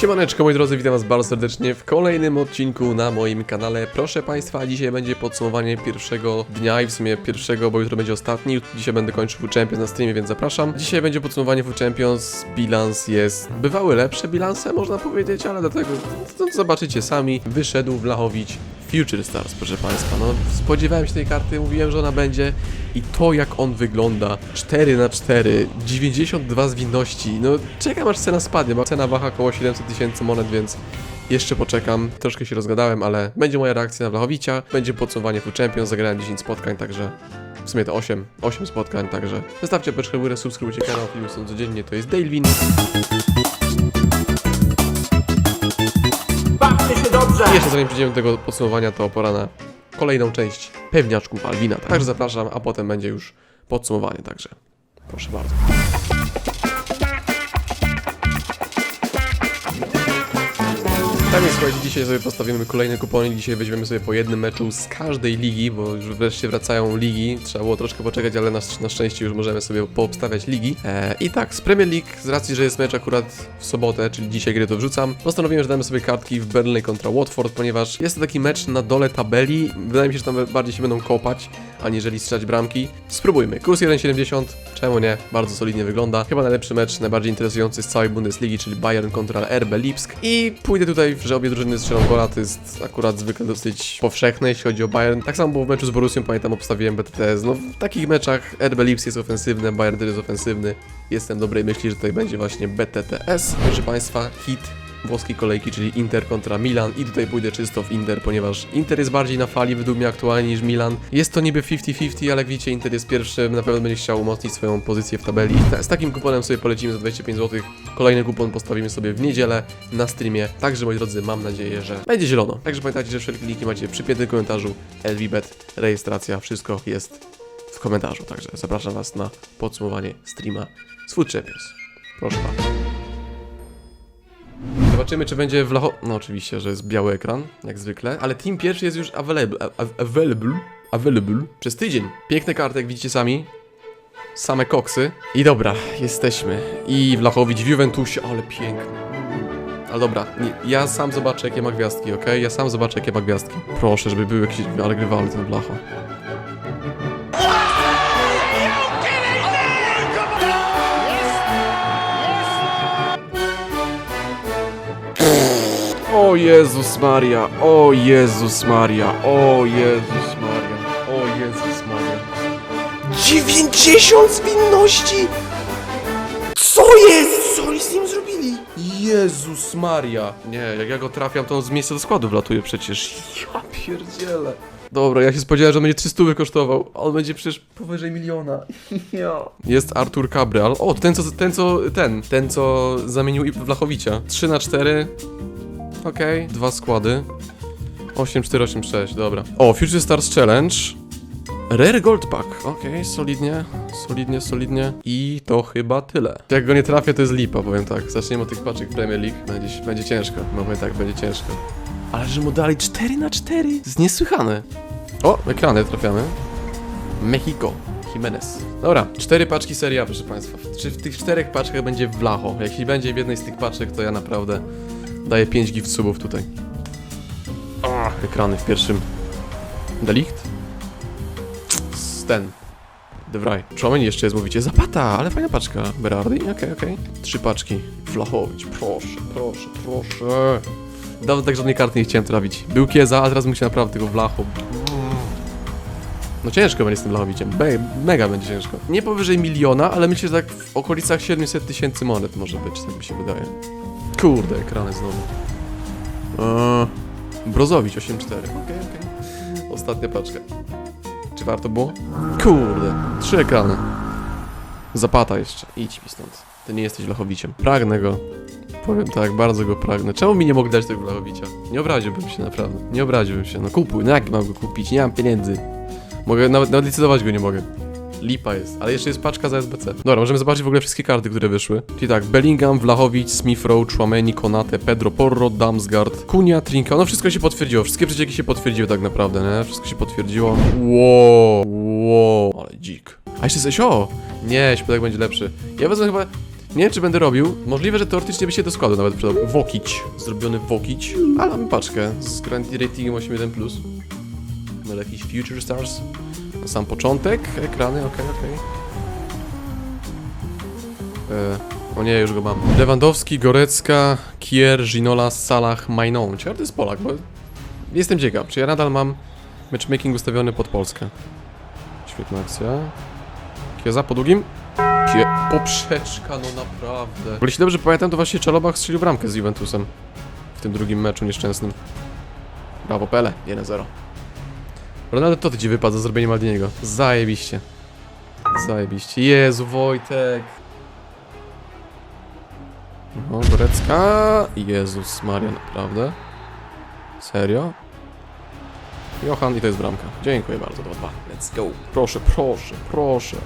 Siemaneczko moi drodzy, witam was bardzo serdecznie w kolejnym odcinku na moim kanale. Proszę Państwa, dzisiaj będzie podsumowanie pierwszego dnia i w sumie pierwszego, bo jutro będzie ostatni. Dzisiaj będę kończył Food Champions na streamie, więc zapraszam. Dzisiaj będzie podsumowanie Food Champions. Bilans jest... Bywały lepsze bilanse, można powiedzieć, ale dlatego no, zobaczycie sami. Wyszedł Wlachowicz Future Stars, proszę Państwa. No, spodziewałem się tej karty, mówiłem, że ona będzie i to jak on wygląda 4 na 4 92 zwinności. No, czekam aż cena spadnie, bo cena waha około 700 tysięcy monet, więc jeszcze poczekam. Troszkę się rozgadałem, ale będzie moja reakcja na Wlachowicia, będzie podsumowanie Food Champions, zagrałem 10 spotkań, także w sumie to 8, 8 spotkań, także zostawcie beczkę w górę, subskrybujcie kanał, filmy są codziennie, to jest Dailwin. I jeszcze zanim przejdziemy do tego podsumowania, to pora na kolejną część pewniaczków Alwina. Także zapraszam, a potem będzie już podsumowanie, także proszę bardzo. Słuchajcie, dzisiaj sobie postawimy kolejny kupon dzisiaj weźmiemy sobie po jednym meczu z każdej ligi, bo już wreszcie wracają ligi. Trzeba było troszkę poczekać, ale na, na szczęście już możemy sobie poobstawiać ligi. E, I tak, z Premier League, z racji, że jest mecz akurat w sobotę, czyli dzisiaj, gdy to wrzucam, postanowiłem, że damy sobie kartki w Burnley kontra Watford, ponieważ jest to taki mecz na dole tabeli. Wydaje mi się, że tam bardziej się będą kopać, aniżeli strzelać bramki. Spróbujmy. Kurs 1,70, czemu nie? Bardzo solidnie wygląda. Chyba najlepszy mecz, najbardziej interesujący z całej Bundesligi, czyli Bayern kontra RB Lipsk. I pójdę tutaj, że obie drużyny strzelą gola, to jest akurat zwykle dosyć powszechne, jeśli chodzi o Bayern. Tak samo było w meczu z Borussią, pamiętam, obstawiłem BTTS. No w takich meczach RB Lipsk jest ofensywny, Bayern też jest ofensywny. Jestem dobrej myśli, że tutaj będzie właśnie BTTS. Proszę Państwa, hit włoskiej kolejki, czyli Inter kontra Milan i tutaj pójdę czysto w Inter, ponieważ Inter jest bardziej na fali według mnie aktualnie niż Milan. Jest to niby 50-50, ale jak widzicie Inter jest pierwszy, na pewno będzie chciał umocnić swoją pozycję w tabeli. Ta- Z takim kuponem sobie polecimy za 25 zł. Kolejny kupon postawimy sobie w niedzielę na streamie. Także moi drodzy, mam nadzieję, że będzie zielono. Także pamiętajcie, że wszelkie linki macie przy piętnym komentarzu. LVBet, rejestracja, wszystko jest w komentarzu. Także zapraszam Was na podsumowanie streama z Food Champions. Proszę bardzo. Zobaczymy, czy będzie w lacho... No oczywiście, że jest biały ekran, jak zwykle, ale team pierwszy jest już available, available, available przez tydzień. Piękne karty, jak widzicie sami. Same koksy. I dobra, jesteśmy. I Wlachowicz w Juventusie, ale piękny. Ale dobra, nie, ja sam zobaczę, jakie ma gwiazdki, ok? Ja sam zobaczę, jakie ma gwiazdki. Proszę, żeby był jakiś, ale grywalny ten Blacho. O Jezus Maria, o Jezus Maria, o Jezus Maria, o Jezus Maria. 90 zwinności! Co jest? Co oni z nim zrobili? Jezus Maria. Nie, jak ja go trafiam, to on z miejsca do składu wlatuje przecież. Ja pierdzielę. Dobra, ja się spodziewałem, że będzie 300 kosztował, on będzie przecież powyżej miliona. Jest Artur Cabral. O, ten co, ten co, ten, ten co zamienił i- Wlachowicza. 3 na 4 Okej, dwa składy. 8486, dobra. O, Future Stars Challenge. Rare Gold Pack. Okej, solidnie, solidnie, solidnie. I to chyba tyle. Jak go nie trafię, to jest lipa, powiem tak. Zaczniemy od tych paczek Premier League. Będzie, będzie ciężko, no powiem tak, będzie ciężko. Ale że mu dali 4 na 4 To jest niesłychane. O, ekrany trafiamy. Mexico. Jimenez. Dobra, cztery paczki seria, proszę Państwa. Czy w tych czterech paczkach będzie Vlacho? Jeśli będzie w jednej z tych paczek, to ja naprawdę daję 5 gift subów tutaj. Ekrany w pierwszym. Delikt? Sten. De Vrij. Człowiek jeszcze jest, mówicie, Zapata, ale fajna paczka. Berardi, okej, okej. Trzy paczki. Flachowicz, proszę, proszę, proszę. Dawno tak żadnej karty nie chciałem trafić. Był Kieza, a teraz muszę naprawdę tego Vlacho. No ciężko będzie z tym Blachowiciem. Me mega będzie ciężko. Nie powyżej miliona, ale myślę, że tak w okolicach 700 tysięcy monet może być, tak mi się wydaje. Kurde, ekrany znowu. Eee, Brozowicz 8.4. Okej, okej. Ostatnia paczka. Czy warto było? Kurde, trzy ekrany. Zapata jeszcze. Idź mi stąd. Ty nie jesteś Lachowiciem. Pragnę go. Powiem tak, bardzo go pragnę. Czemu mi nie mógł dać tego Lachowicia? Nie obraziłbym się naprawdę. Nie obraziłbym się. No kupuj, no jak mam go kupić? Nie mam pieniędzy. Mogę, nawet, nawet licytować go nie mogę. Lipa jest, ale jeszcze jest paczka za SBC. Dobra, możemy zobaczyć w ogóle wszystkie karty, które wyszły. Czyli tak, Bellingham, Vlahovic, Smith Rowe, Chouameni, Konate, Pedro Porro, Damsgaard, Kunia, Trinka. No wszystko się potwierdziło, wszystkie przecieki się potwierdziły tak naprawdę, nie? Wszystko się potwierdziło. Wow, wow, ale dzik. A jeszcze coś, o! Nie, śpietek będzie lepszy. Ja wezmę chyba... Nie wiem, czy będę robił. Możliwe, że teoretycznie by się do składu nawet przydał. Wokić. Zrobiony wokić. Ale mamy paczkę z Grand Ratingiem 8.1+. Mamy jakiś Future Stars. Sam początek. Ekrany, okej, okej. E, O nie, już go mam. Lewandowski, Gorecka, Kier, Ginola, Salah, Mainon. Ciekawe, to jest Polak, bo jestem ciekaw, czy ja nadal mam matchmaking ustawiony pod Polskę. Świetna akcja. Kieza po długim. Kie... Poprzeczka, no naprawdę. Bo jeśli dobrze pamiętam, to właśnie Czalobach strzelił bramkę z Juventusem. W tym drugim meczu nieszczęsnym. Brawo, Pele. 1-0. Ronaldo to ci wypadł zrobienie Maldiniego. Zajebiście. Zajebiście. Jezu, Wojtek. No, Gorecka. Jezus Maria, naprawdę. Serio? Johan i to jest bramka. Dziękuję bardzo, 2-2. Let's go. Proszę, proszę, proszę.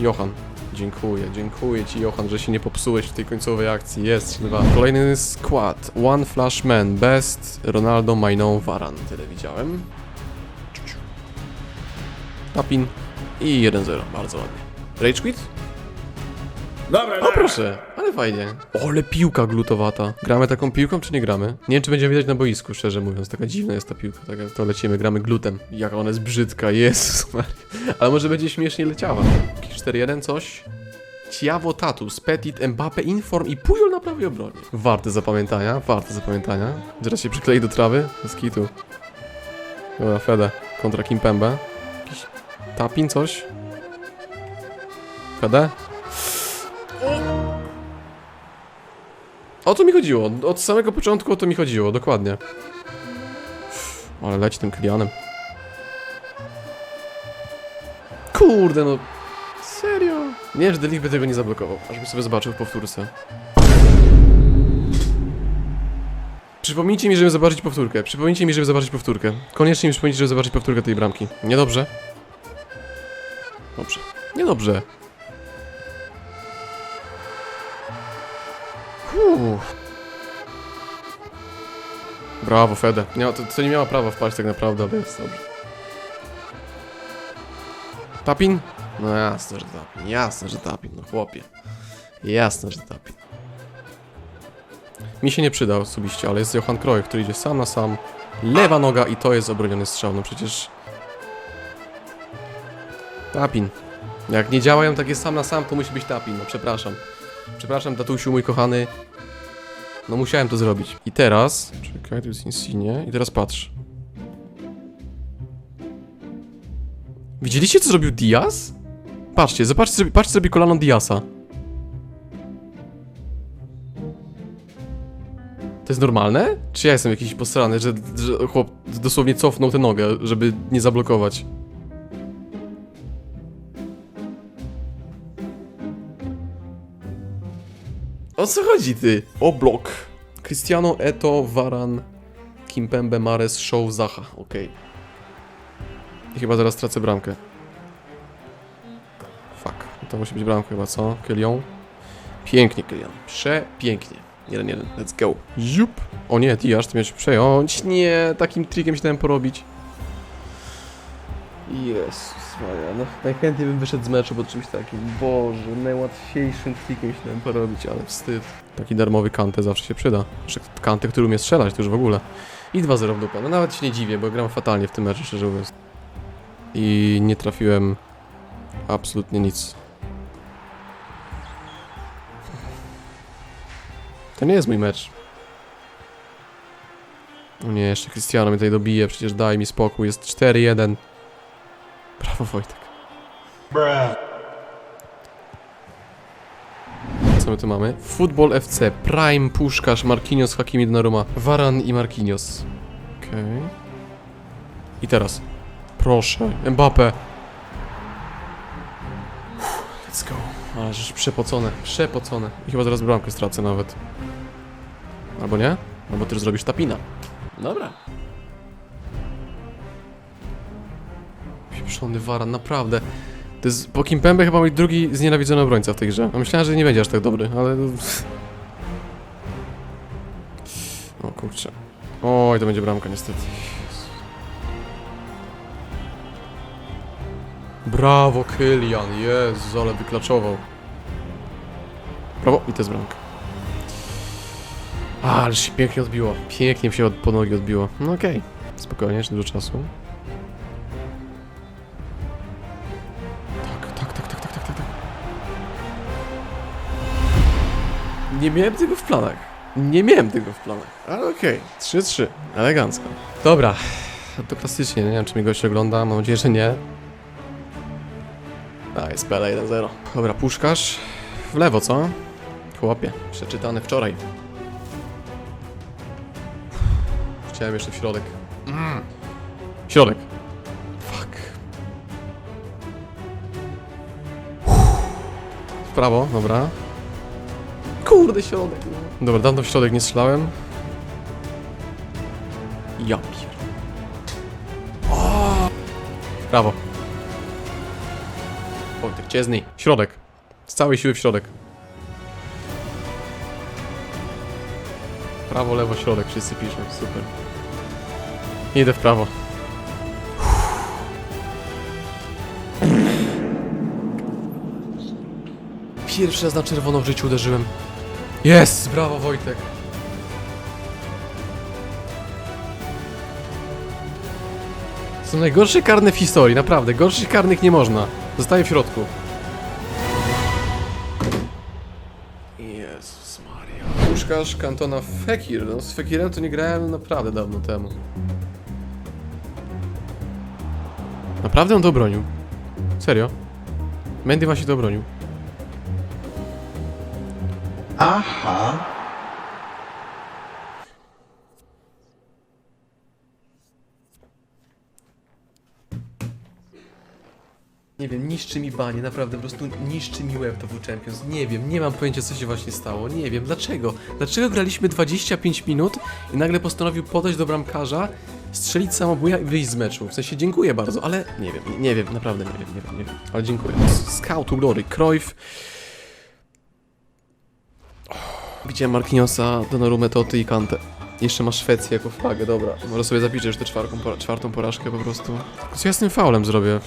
Johan. Dziękuję, dziękuję Ci Johan, że się nie popsułeś w tej końcowej akcji. Jest 2. Kolejny skład. One Flash Man, Best, Ronaldo, Mainon, Varan. Tyle widziałem. Tapin i 1-0. Bardzo ładnie. Rage Quit? Dobra, O proszę, ale fajnie. Ole piłka glutowata. Gramy taką piłką, czy nie gramy? Nie wiem, czy będzie widać na boisku, szczerze mówiąc. Taka dziwna jest ta piłka. Tak jak to lecimy, gramy glutem. Jaka ona jest brzydka, Jezus Maria. Ale może będzie śmiesznie leciała. Jakiś 4-1, coś? Ciawo Tatus, Petit, Mbappe, Inform i Pujol na prawej obronie. Warte zapamiętania, warte zapamiętania. Zaraz się przyklei do trawy, z kitu. Dobra, Fede, kontra Kimpembe. Jakiś tapin, coś? Fede? O to mi chodziło. Od samego początku o to mi chodziło, dokładnie. Ale leci tym Kylianem. Kurde, no. Serio? Nie że Delik by tego nie zablokował. Aż bym sobie zobaczył w powtórce. Przypomnijcie mi, żeby zobaczyć powtórkę. Przypomnijcie mi, żeby zobaczyć powtórkę. Koniecznie mi przypomnijcie, żeby zobaczyć powtórkę tej bramki. Niedobrze? Dobrze. Niedobrze. Uff. Brawo, Fede. Nie, to, to nie miała prawa wpaść tak naprawdę, ale jest dobrze. Tapin? No jasne, że tapin. Jasne, że tapin, no chłopie. Jasne, że tapin. Mi się nie przydał osobiście, ale jest Johan Cruyff, który idzie sam na sam. Lewa noga i to jest obroniony strzał, no przecież... Tapin. Jak nie działają takie sam na sam, to musi być tapin, no przepraszam. Przepraszam, tatusiu mój kochany. No musiałem to zrobić. I teraz... Czekaj, tu jest Insigne. I teraz patrz. Widzieliście, co zrobił Diaz? Patrzcie, zobaczcie, patrzcie, robi kolano Diasa. To jest normalne? Czy ja jestem jakiś posrany, że, że chłop dosłownie cofnął tę nogę, żeby nie zablokować? O co chodzi ty? O blok. Cristiano, Eto, Varan, Kimpembe, Mares, Show, Zaha. Okej. I chyba zaraz tracę bramkę. Fuck. To musi być bramka chyba, co? Kylion? Pięknie, Kylion. Przepięknie. 1-1. Let's go. Ziup. O nie, aż ty miałeś przejąć. Nie, takim trikiem się dałem porobić. Jezus Maria, no najchętniej bym wyszedł z meczu pod czymś takim. Boże, najłatwiejszym trikiem się dałem porobić, ale wstyd. Taki darmowy kantę zawsze się przyda. Jeszcze kantę, który umie strzelać, to już w ogóle. I 2-0 w dupę. No nawet się nie dziwię, bo gram fatalnie w tym meczu, szczerze mówiąc. I nie trafiłem absolutnie nic. To nie jest mój mecz. O nie, jeszcze Cristiano mnie tutaj dobije, przecież daj mi spokój, jest 4-1. Brawo Wojtek. Co my tu mamy? Football FC, Prime, Puszkarz, Marquinhos, Hakimi Donnarumma, Varan i Marquinhos. Okej. I teraz. Proszę, Mbappe. Uff, Let's go. Ale już przepocone, przepocone. I chyba zaraz bramkę stracę nawet. Albo nie? Albo ty już zrobisz tapina. Dobra. Pieprzony Varan, naprawdę. To jest po Kimpembe chyba mój drugi znienawidzony obrońca w tej grze. A myślałem, że nie będzie aż tak dobry, ale... O kurczę. Oj, to będzie bramka niestety. Brawo, Kylian, Jezu, ale wyklaczował. Brawo, i to jest bramka. A, ale się pięknie odbiło. Pięknie się od, po nogi odbiło. No okej, spokojnie, jeszcze dużo czasu. Nie miałem tego w planach. Nie miałem tego w planach. Ale okej, 3-3, elegancko. Dobra, to klasycznie, nie wiem czy mi gość ogląda, mam nadzieję, że nie. A, jest PL 1-0. Dobra, puszkasz. W lewo, co? Chłopie, przeczytany wczoraj. Chciałem jeszcze w środek. Mm. Środek. Fuck. W prawo, dobra. Kurde, środek. no. Dobra, dawno w środek nie strzelałem. Ja pier... O! W prawo. Wojtek, ciezny. Środek. Z całej siły w środek. Prawo, lewo, środek, wszyscy piszą, super. Idę w prawo. Pierwszy raz na czerwono w życiu uderzyłem. Jest! Brawo Wojtek! Są najgorsze karne w historii, naprawdę. Gorszych karnych nie można. Zostaje w środku. Jezus Maria. Puszkarz kantona Fekir. No, z Fekirem to nie grałem naprawdę dawno temu. Naprawdę on to obronił. Serio? Mendy właśnie to obronił. Nie wiem, niszczy mi banie, naprawdę, po prostu niszczy mi łeb to w Champions. Nie wiem, nie mam pojęcia co się właśnie stało, nie wiem, dlaczego? Dlaczego graliśmy 25 minut i nagle postanowił podejść do bramkarza, strzelić samobuja i wyjść z meczu? W sensie dziękuję bardzo, ale nie wiem, nie wiem, naprawdę nie wiem, nie wiem, nie wiem, ale dziękuję. Scout Glory, Cruyff. Widziałem Marquinhosa, Donnarumma, Toty i Kante. Jeszcze ma Szwecję jako flagę, dobra. Może sobie zapiszę już tę czwartą, pora- czwartą porażkę po prostu. Co ja z tym faulem zrobię?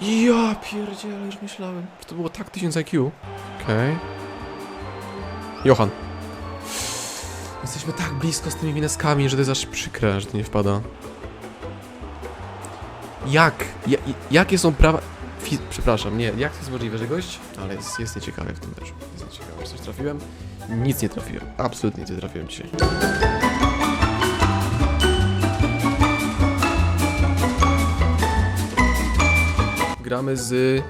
Ja pierdzielę, już myślałem, to było tak 1000 IQ. Okej. Johan. Jesteśmy tak blisko z tymi wineskami, że to jest aż przykre, że to nie wpada. Jak? Ja, jakie są prawa... Fi... Przepraszam, nie, jak to jest możliwe, że gość... Ale jest, jest nieciekawie w tym meczu. Jest nieciekawe, coś trafiłem? Nic nie trafiłem. Absolutnie nic nie trafiłem dzisiaj. Gramy z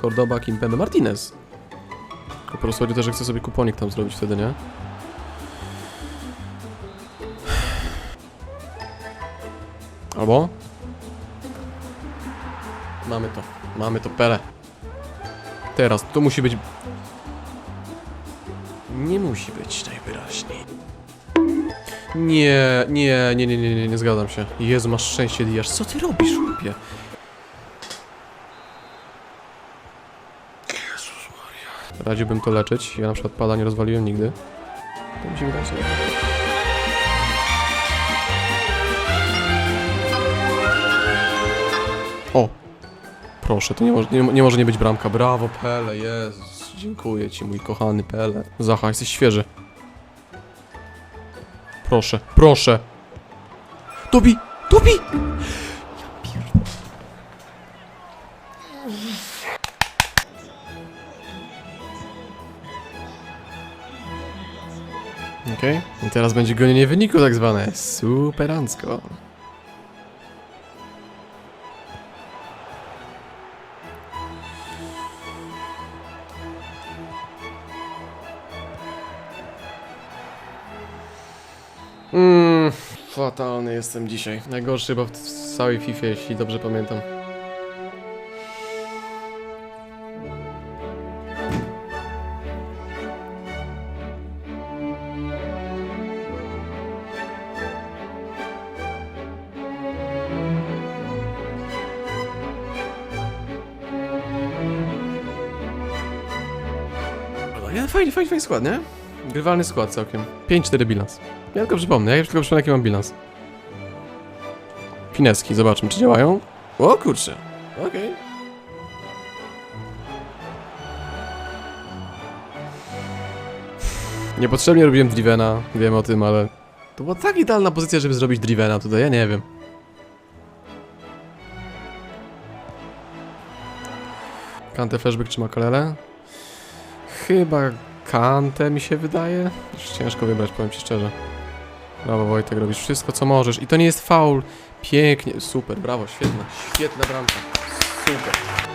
Cordoba Kimpembe Martinez. Po prostu chodzi o to, że chcę sobie kuponik tam zrobić wtedy, nie? Albo? Mamy to. Mamy to pele. Teraz, to musi być... Nie musi być najwyraźniej. Nie, nie, nie, nie, nie, nie, nie zgadzam się. Jezu, masz szczęście, Diasz. Co ty robisz, chłopie? Radziłbym to leczyć. Ja na przykład pada nie rozwaliłem nigdy. To musimy tam sobie. O! Proszę, to nie może nie, nie może nie być bramka. Brawo, Pele, Jezus. Dziękuję ci, mój kochany Pele. Zacha, jesteś świeży. Proszę, proszę. Tobi! Tobi! Okej, i teraz będzie gonienie wyniku tak zwane. Superancko. Mmm, fatalny jestem dzisiaj. Najgorszy chyba w całej FIFA, jeśli dobrze pamiętam. Nie, fajnie, fajnie, fajnie skład, nie? Grywalny skład całkiem. 5-4 bilans. Ja tylko przypomnę, ja tylko przypomnę jaki mam bilans. Fineski, zobaczmy czy działają. O kurczę, okej. Niepotrzebnie robiłem Drivena, wiem o tym, ale... To była tak idealna pozycja, żeby zrobić Drivena tutaj, ja nie wiem. Kante flashback czy Makalele? Chyba Kante mi się wydaje. Już ciężko wybrać, powiem ci szczerze. Brawo Wojtek, robisz wszystko co możesz. I to nie jest faul. Pięknie, super, brawo, świetna, świetna bramka. Super.